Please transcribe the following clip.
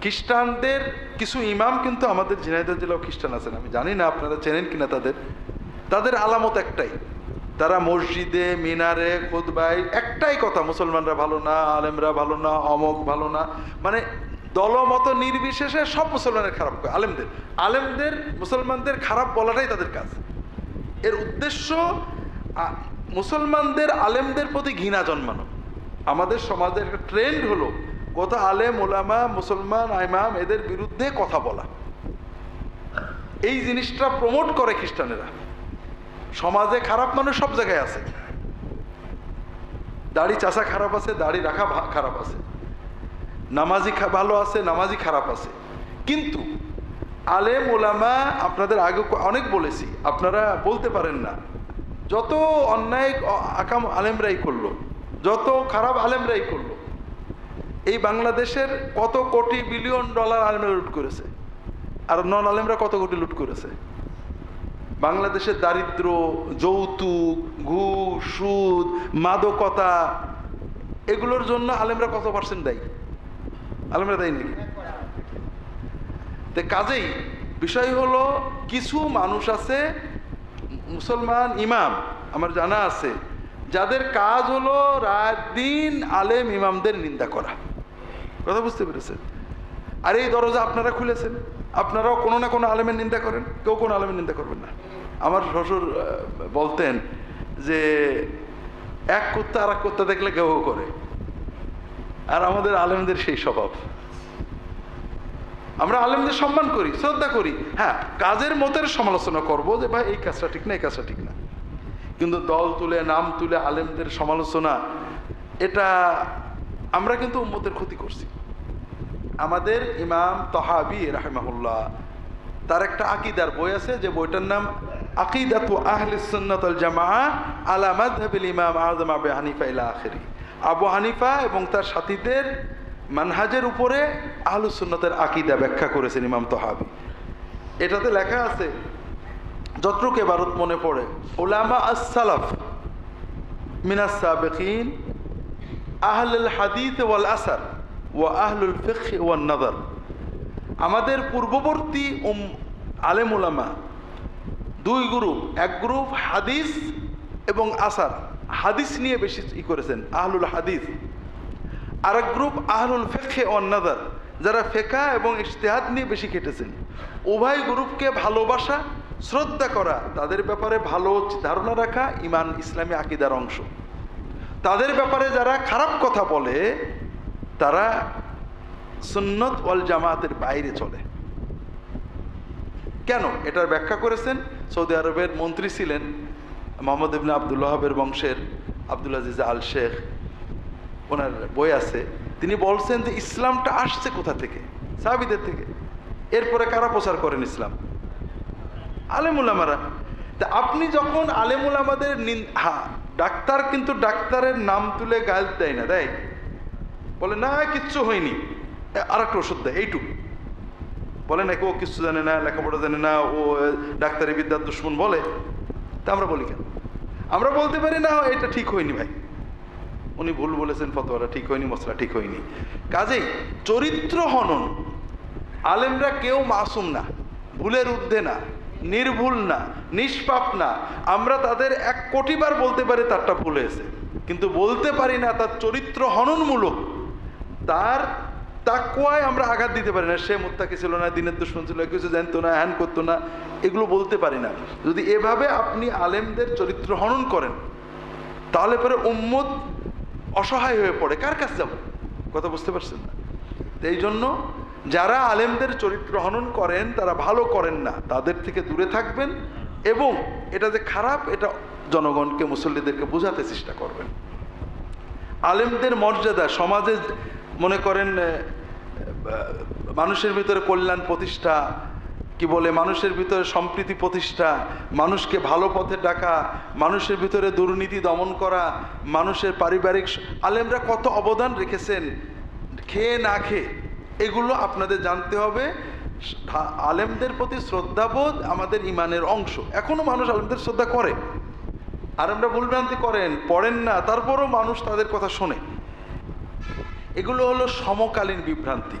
খ্রিস্টানদের কিছু ইমাম কিন্তু আমাদের ঝিনাইদহ জেলাও খ্রিস্টান আছেন। আমি জানি না আপনারা চেনেন কিনা তাদের। তাদের আলামত একটাই। তারা মসজিদে, মিনারে খুদবাই একটাই কথা, মুসলমানরা ভালো না, আলেমরা ভালো না, অমক ভালো না। মানে দলমত নির্বিশেষে সব মুসলমানের খারাপ করে আলেমদের। আলেমদের, মুসলমানদের খারাপ বলাটাই তাদের কাজ। এর উদ্দেশ্য মুসলমানদের আলেমদের প্রতি ঘৃণা জন্মানো। আমাদের সমাজের একটা ট্রেন্ড হলো কত আলেম ওলামা মুসলমান, ইমাম, এদের বিরুদ্ধে কথা বলা। এই জিনিসটা প্রমোট করে খ্রিস্টানেরা। সমাজে খারাপ মানুষ সব জায়গায় আছে। দাড়ি চাষা খারাপ আছে, দাড়ি রাখা খারাপ আছে। নামাজি ভালো আছে, নামাজি খারাপ আছে। কিন্তু আলেম ওলামা আপনাদের আগে অনেক বলেছি, আপনারা বলতে পারেন না। যত অন্যায় আকাম আলেমরাই করল, যত খারাপ আলেমরাই করল এই বাংলাদেশের কত কোটি বিলিয়ন ডলার আলেমরা লুট করেছে? আর নন আলেমরা কত কোটি লুট করেছে? বাংলাদেশের দারিদ্র, যৌতুক, ঘুষ, সুদ, মাদকতা, এগুলোর জন্য আলেমরা কত পার্সেন্ট দেয়? আলেমরা দেয় নাকি? তো কাজেই বিষয় হলো কিছু মানুষ আছে, মুসলমান ইমাম, আমার জানা আছে, যাদের কাজ হলো রাত দিন আলেম ইমামদের নিন্দা করা। কথা বুঝতে পেরেছেন? আর এই দরজা আপনারা খুলেছেন। আপনারাও কোনো না কোনো আলেমের নিন্দা করেন। কেউ কোনো আলেমের নিন্দা করবেন না। আমার শ্বশুর বলতেন যে, এক কুত্তা আর এক কুত্তা দেখলে কেউ করে। আর আমাদের আলেমদের সেই স্বভাব। আমরা আলেমদের সম্মান করি, শ্রদ্ধা করি। হ্যাঁ কাজের মতের সমালোচনা করব যে, ভাই, এই কাজটা ঠিক না, এই কাজটা ঠিক না। কিন্তু দল তুলে, নাম তুলে আলেমদের সমালোচনা, এটা আমরা কিন্তু উম্মতের ক্ষতি করছি। আমাদের ইমাম তহাবি রাহেমাহুল্লাহ, তার একটা আকিদার বই আছে যে বইটার নাম আকিদাতু আহলি সুন্নাত জামা আলা মাযহাবিল ইমাম আযম আবু হানিফা ইলা আখিরি। আবু হানিফা এবং তার সাথীদের মানহাজের উপরে আহলুস সুন্নাতের আকিদা ব্যাখ্যা করেছেন ইমাম তহাবি। এটাতে লেখা আছে, যতটুকু ভারত মনে পড়ে ওলামা as-সালাফ মিনাস সাবিকিন আহলুল হাদিস ওয়াল আসার। ওয়া আহলুল ফিকহ ওয়ান নাদার। আমাদের পূর্ববর্তী উম আলেম ওলামা দুই গ্রুপ, এক গ্রুপ হাদিস এবং আসার। হাদিস নিয়ে বেশি ই করেছেন, আহলুল হাদিস। আর এক গ্রুপ আহলুল ফেখে অন্নাদার যারা ফেকা এবং ইশতেহাদ নিয়ে বেশি কেটেছেন। উভয় গ্রুপকে ভালোবাসা, শ্রদ্ধা করা, তাদের ব্যাপারে ভালো ধারণা রাখা ইমান ইসলামী আকিদার অংশ। তাদের ব্যাপারে যারা খারাপ কথা বলে তারা সুন্নত ওয়াল জামাতের বাইরে চলে। কেন? এটার ব্যাখ্যা করেছেন সৌদি আরবের মন্ত্রী ছিলেন মোহাম্মদ ইবনে আবদুল্লাহাবের বংশের আব্দুল আজিজ আল শেখ। ওনার বই আছে। তিনি বলছেন যে ইসলামটা আসছে কোথা থেকে? সাহাবিদের থেকে। এরপরে কারা প্রচার করেন ইসলাম? আলেমুলামারা তা আপনি যখন আলেমুলামাদের হ্যাঁ ডাক্তার কিন্তু ডাক্তারের নাম তুলে গাল দেয় না, দেয়। বলে, না, কিচ্ছু হয়নি। আর একটা ওষুধ দেয়, এইটুকু। বলে, নাকি ও কিচ্ছু জানে না, লেখাপড়া জানে না, ও ডাক্তারি বিদ্যার দুশ্মন বলে। তা আমরা বলি কেন? আমরা বলতে পারি, না, এটা ঠিক হয়নি ভাই। উনি ভুল বলেছেন ফতোয়ারা ঠিক হয়নি, মশলা ঠিক হয়নি। কাজেই চরিত্র হনন, আলেমরা কেউ মাসুম না, ভুলের ঊর্ধ্বে না, নির্ভুল না, নিষ্পাপ না। আমরা তাদের এক কোটিবার বলতে পারি, তারটা ভুল হয়েছে। কিন্তু বলতে পারি না, তার চরিত্র হননমূলক। তার তাকুয়ায় আমরা আঘাত দিতে পারি না। সে মুত্তাকি ছিল না, দিনের দুশ্মন ছিল কিছু জানতো না হ্যান করতো না, এগুলো বলতে পারি না। যদি এভাবে আপনি আলেমদের চরিত্র হনন করেন, তাহলে পরে উম্মত অসহায় হয়ে পড়ে। কার কাছে যাব? কথা বুঝতে পারছেন না? এই জন্য যারা আলেমদের চরিত্র হনন করেন, তারা ভালো করেন না। তাদের থেকে দূরে থাকবেন এবং এটা যে খারাপ, এটা জনগণকে, মুসল্লিদেরকে বোঝাতে চেষ্টা করবেন। আলেমদের মর্যাদা সমাজে মনে করেন মানুষের ভিতরে কল্যাণ প্রতিষ্ঠা, কি বলে, মানুষের ভিতরে সম্প্রীতি প্রতিষ্ঠা, মানুষকে ভালো পথে ডাকা, মানুষের ভিতরে দুর্নীতি দমন করা, মানুষের পারিবারিক আলেমরা কত অবদান রেখেছেন, খেয়ে না খেয়ে, এগুলো আপনাদের জানতে হবে। আলেমদের প্রতি শ্রদ্ধাবোধ আমাদের ইমানের অংশ। এখনও মানুষ আলেমদের শ্রদ্ধা করে। আর আমরা ভুলভ্রান্তি করেন, পড়েন না, তারপরও মানুষ তাদের কথা শোনে। এগুলো হলো সমকালীন বিভ্রান্তি।